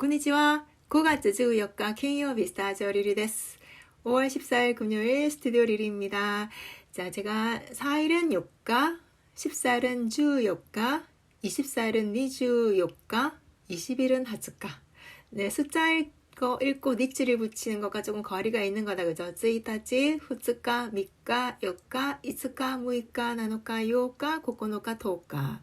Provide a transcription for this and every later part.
こんにちは。5月14日金曜日スタジオリリです。 5월 14일 금요일 스튜디오 리리입니다. 자, 제가 4일은 요가, 14일은 주 요가, 24일은 니주 요가, 20일은 하츠카. 네, 숫자 읽고, 읽고 니츠를 붙이는 것과 조금 거리가 있는 거다, 그죠? 쯔이타치, 후츠카, 미카, 요카, 이츠카, 무이카, 나노카, 요카, 고코노카, 토카.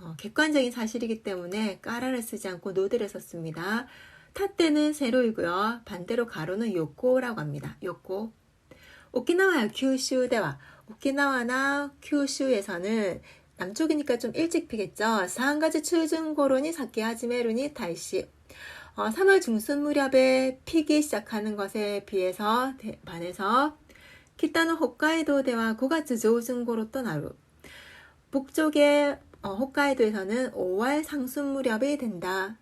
어, 객관적인 사실이기 때문에 까라를 쓰지 않고 노드를 썼습니다. 타때는 세로이고요. 반대로 가로는 요코라고 합니다. 요코. 오키나와야 큐슈대와 오키나와나 큐슈에서는 남쪽이니까 좀 일찍 피겠죠. 3가지 추중고론이 사키 하지메루니 다이시. 어, 3월 중순 무렵에 피기 시작하는 것에 비해서 대, 반해서 키타노 홋카이도 대와 9月 조중고로 또 나루. 북쪽의 어, 홋카이도에서는 5월 상순 무렵이 된다.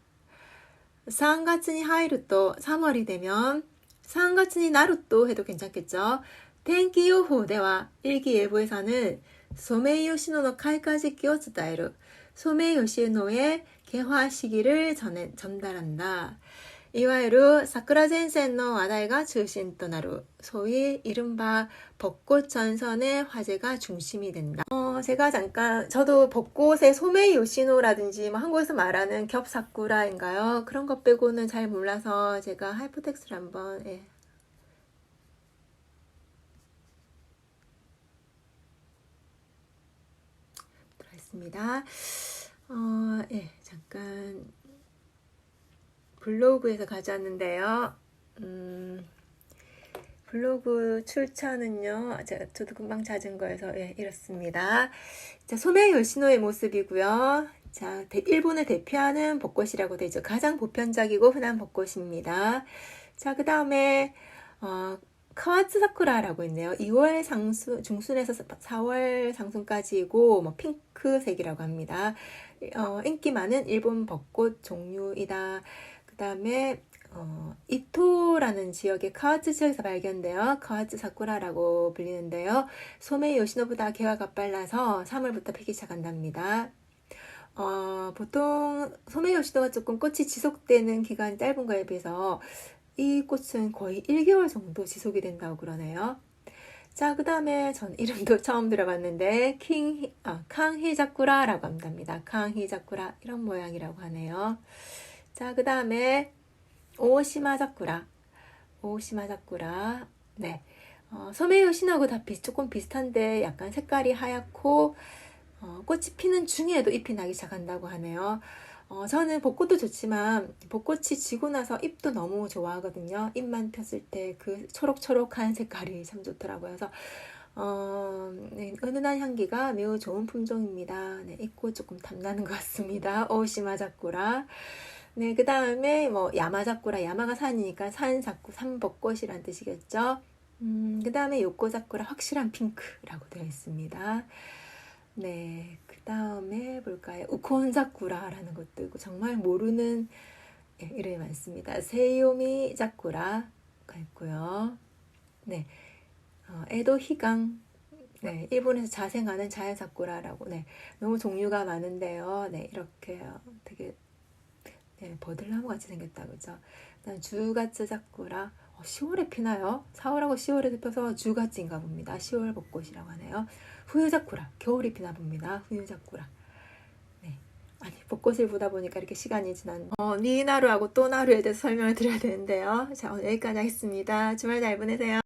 3月니 하이루또 3월이 되면 3月니 나루또 해도 괜찮겠죠. 텐키 요호대와 일기예보에서는 소메이요시노의開花 時期を 伝える. 소메이요시노의 개화 시기를 전해, 전달한다. 이와이루 사쿠라 젠센의 와다이가 중심となる. 소위 이른바 벚꽃 전선의 화제가 중심이 된다. 어, 제가 잠깐 저도 벚꽃의 소메이요시노라든지 뭐 한국에서 말하는 겹사쿠라인가요? 그런 것 빼고는 잘 몰라서 제가 하이퍼텍스를 한번 예, 들어있습니다. 어, 예, 잠깐 블로그에서 가져왔는데요. 음, 블로그 출처는요, 제가 저도 금방 찾은 거여서 예, 이렇습니다. 자, 소메 요시노의 모습이고요. 자, 대- 일본을 대표하는 벚꽃이라고 되죠. 가장 보편적이고 흔한 벚꽃입니다. 자, 그 다음에 어, 카와츠 사쿠라라고 있네요. 2월 상수, 중순에서 4월 상순까지이고, 뭐, 핑크색이라고 합니다. 어, 인기 많은 일본 벚꽃 종류이다. 그 다음에, 어, 이토라는 지역의 카와츠 지역에서 발견돼요. 카와츠 사쿠라라고 불리는데요. 소메 요시노보다 개화가 빨라서 3월부터 피기 시작한답니다. 어, 보통 소메 요시노가 조금 꽃이 지속되는 기간이 짧은 거에 비해서 이 꽃은 거의 1개월 정도 지속이 된다고 그러네요. 자, 그 다음에 전 이름도 처음 들어봤는데, 킹, 아, 캉히자쿠라라고 합니다. 캉히자쿠라. 이런 모양이라고 하네요. 자, 그 다음에, 오시마자쿠라. 오시마자쿠라. 네. 어, 소메이요시나고 다 비, 조금 비슷한데, 약간 색깔이 하얗고, 어, 꽃이 피는 중에도 잎이 나기 시작한다고 하네요. 어, 저는 벚꽃도 좋지만 벚꽃이 지고 나서 잎도 너무 좋아하거든요. 잎만 폈을 때 그 초록초록한 색깔이 참 좋더라고요. 그래서 어, 네, 은은한 향기가 매우 좋은 품종입니다. 네, 잎고 조금 탐나는 것 같습니다. 오시마자꾸라. 네, 그 다음에 뭐 야마자꾸라, 야마가 산이니까 산자꾸, 산벚꽃이란 뜻이겠죠. 음, 그 다음에 요코자꾸라 확실한 핑크라고 되어 있습니다. 네, 그 다음에 볼까요? 우콘자쿠라라는 것도 있고 정말 모르는 예, 이름이 많습니다. 세요미 자쿠라가 있고요. 네, 어, 에도 히강. 네, 일본에서 자생하는 자연사쿠라라고. 네, 너무 종류가 많은데요. 네, 이렇게 어, 되게 네, 버들나무 같이 생겼다 그죠? 그다음 주가츠 자쿠라. 어, 10월에 피나요? 4월하고 10월에 펴서 주가츠인가 봅니다. 10월 벚꽃이라고 하네요. 후유자쿠라 겨울이 피나 봅니다. 후유자쿠라 네. 아니 벚꽃을 보다 보니까 이렇게 시간이 지난 어, 니나루하고 또 나루에 대해서 설명을 드려야 되는데요. 자 오늘 여기까지 하겠습니다. 주말 잘 보내세요.